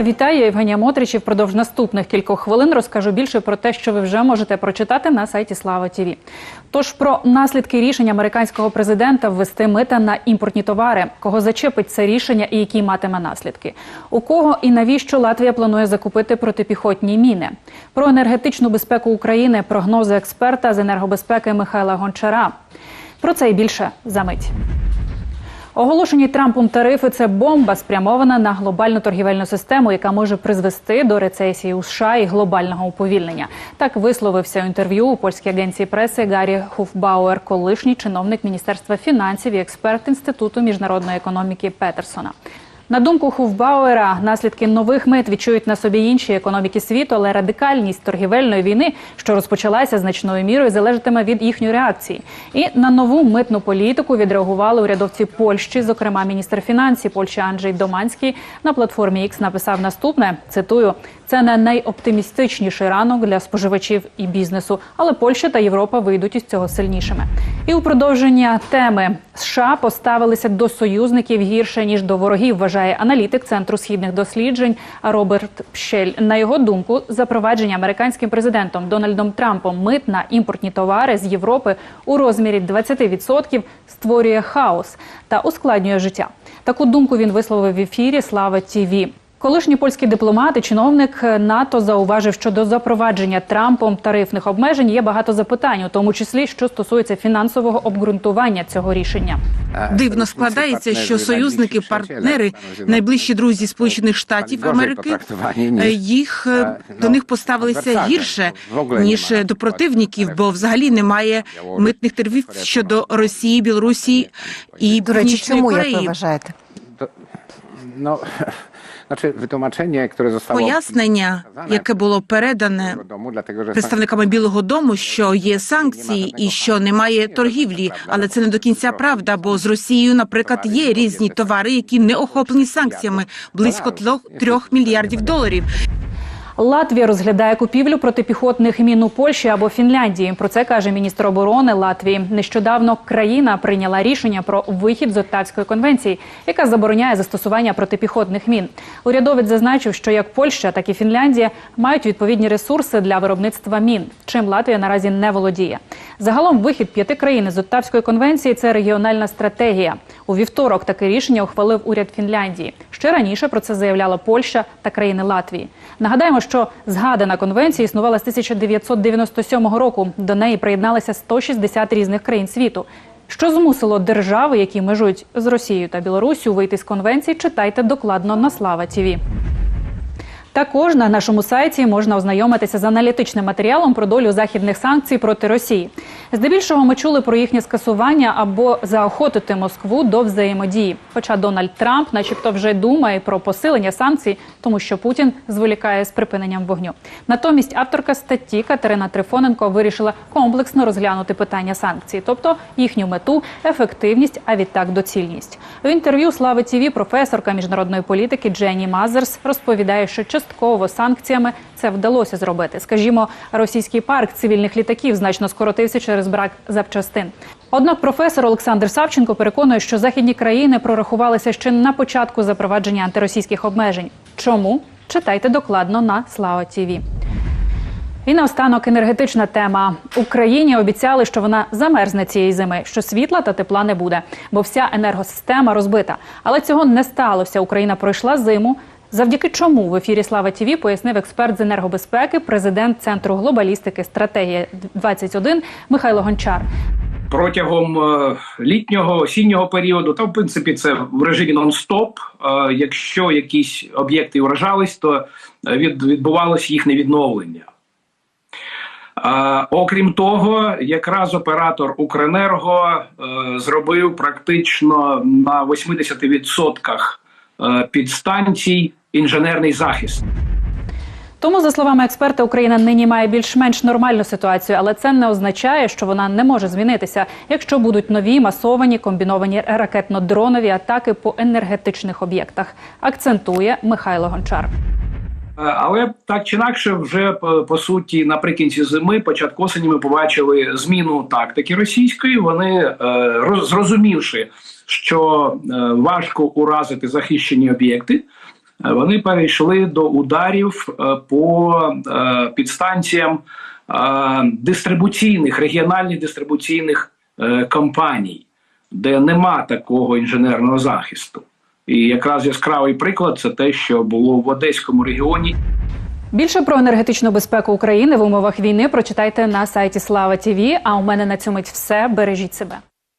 Вітаю, я Євгенія Мотрич. І впродовж наступних кількох хвилин розкажу більше про те, що ви вже можете прочитати на сайті Слава ТІВІ. Тож про наслідки рішення американського президента ввести мита на імпортні товари, кого зачепить це рішення і які матиме наслідки, у кого і навіщо Латвія планує закупити протипіхотні міни, про енергетичну безпеку України, прогнози експерта з енергобезпеки Михайла Гончара. Про це і більше за мить. Оголошені Трампом тарифи це бомба, спрямована на глобальну торгівельну систему, яка може призвести до рецесії у США і глобального уповільнення. Так висловився у інтерв'ю у польській агенції преси Гаррі Хуфбауер, колишній чиновник міністерства фінансів і експерт інституту міжнародної економіки Петерсона. На думку Хуфбауера, наслідки нових мит відчують на собі інші економіки світу, але радикальність торгівельної війни, що розпочалася значною мірою, залежатиме від їхньої реакції. І на нову митну політику відреагували урядовці Польщі, зокрема міністр фінансів Польщі Анджей Доманський на платформі X написав наступне: цитую: це не найоптимістичніший ранок для споживачів і бізнесу, але Польща та Європа вийдуть із цього сильнішими. І у продовження теми США поставилися до союзників гірше ніж до ворогів. Вважає аналітик центру східних досліджень Роберт Пщель. На його думку, запровадження американським президентом Дональдом Трампом мит на імпортні товари з Європи у розмірі 20% створює хаос та ускладнює життя. Таку думку він висловив в ефірі Слава Тіві. Колишній польський дипломат і чиновник НАТО зауважив, що до запровадження Трампом тарифних обмежень є багато запитань, у тому числі що стосується фінансового обґрунтування цього рішення. Дивно складається, що союзники, партнери, найближчі друзі Сполучених Штатів Америки е, їх е, до них поставилися гірше ніж до противників, бо взагалі немає митних тарифів щодо Росії, Білорусі і До речі, чому як ви вважаєте? No, znaczy wytłumaczenie, które zostało Пояснення, яке було передане do domu, dlatego że представниками Білого Дому, що є санкції і що немає торгівлі, але це не до кінця правда. Бо з Росією, наприклад, є різні товари, які не охоплені санкціями близько трьох мільярдів доларів. Латвія розглядає купівлю протипіхотних мін у Польщі або Фінляндії. Про це каже міністр оборони Латвії. Нещодавно країна прийняла рішення про вихід з Оттавської конвенції, яка забороняє застосування протипіхотних мін. Урядовець зазначив, що як Польща, так і Фінляндія мають відповідні ресурси для виробництва мін, чим Латвія наразі не володіє. Загалом вихід п'яти країн з Оттавської конвенції це регіональна стратегія. У вівторок таке рішення ухвалив уряд Фінляндії. Ще раніше про це заявляла Польща та країни Латвії. Нагадаємо, що згадана конвенція існувала з 1997 року. До неї приєдналися 160 різних країн світу. Що змусило держави, які межують з Росією та Білоруссю, вийти з конвенції, читайте докладно на Слава ТІВІ. Також на нашому сайті можна ознайомитися з аналітичним матеріалом про долю західних санкцій проти Росії. Здебільшого ми чули про їхнє скасування або заохотити Москву до взаємодії. Хоча Дональд Трамп, начебто, вже думає про посилення санкцій, тому що Путін зволікає з припиненням вогню. Натомість авторка статті Катерина Трифоненко вирішила комплексно розглянути питання санкцій, тобто їхню мету, ефективність, а відтак доцільність. У інтерв'ю Слави ТІВІ професорка міжнародної політики Дженні Мазерс розповідає, що частково санкціями це вдалося зробити. Скажімо, російський парк цивільних літаків значно скоротився через брак запчастин. Однак професор Олександр Савченко переконує, що західні країни прорахувалися ще на початку запровадження антиросійських обмежень. Чому читайте докладно на Слава ТІВІ. І наостанок енергетична тема. Україні обіцяли, що вона замерзне цієї зими, що світла та тепла не буде, бо вся енергосистема розбита. Але цього не сталося. Україна пройшла зиму. Завдяки чому в ефірі Слава ТІВІ пояснив експерт з енергобезпеки, президент Центру глобалістики стратегія 21 Михайло Гончар. протягом е, літнього осіннього періоду, та в принципі це в режимі нон-стоп. Е, Якщо якісь об'єкти вражались, то відбувалось їхнє відновлення. Е, Окрім того, якраз оператор Укренерго зробив практично на 80% е, підстанцій інженерний захист. Тому, за словами експерта, Україна нині має більш-менш нормальну ситуацію, але це не означає, що вона не може змінитися, якщо будуть нові масовані комбіновані ракетно-дронові атаки по енергетичних об'єктах. Акцентує Михайло Гончар. Е, Але так чи інакше, вже по, по суті, наприкінці зими, початку осені, ми побачили зміну тактики російської. Вони е, роз, зрозумівши, що е, важко уразити захищені об'єкти, е, вони перейшли до ударів е, по е, підстанціям е, дистрибуційних регіональних дистрибуційних компаній, де нема такого інженерного захисту. І якраз яскравий приклад це те, що було в Одеському регіоні. Більше про енергетичну безпеку України в умовах війни прочитайте на сайті Слава ТІВІ. А у мене на цьому все. Бережіть себе.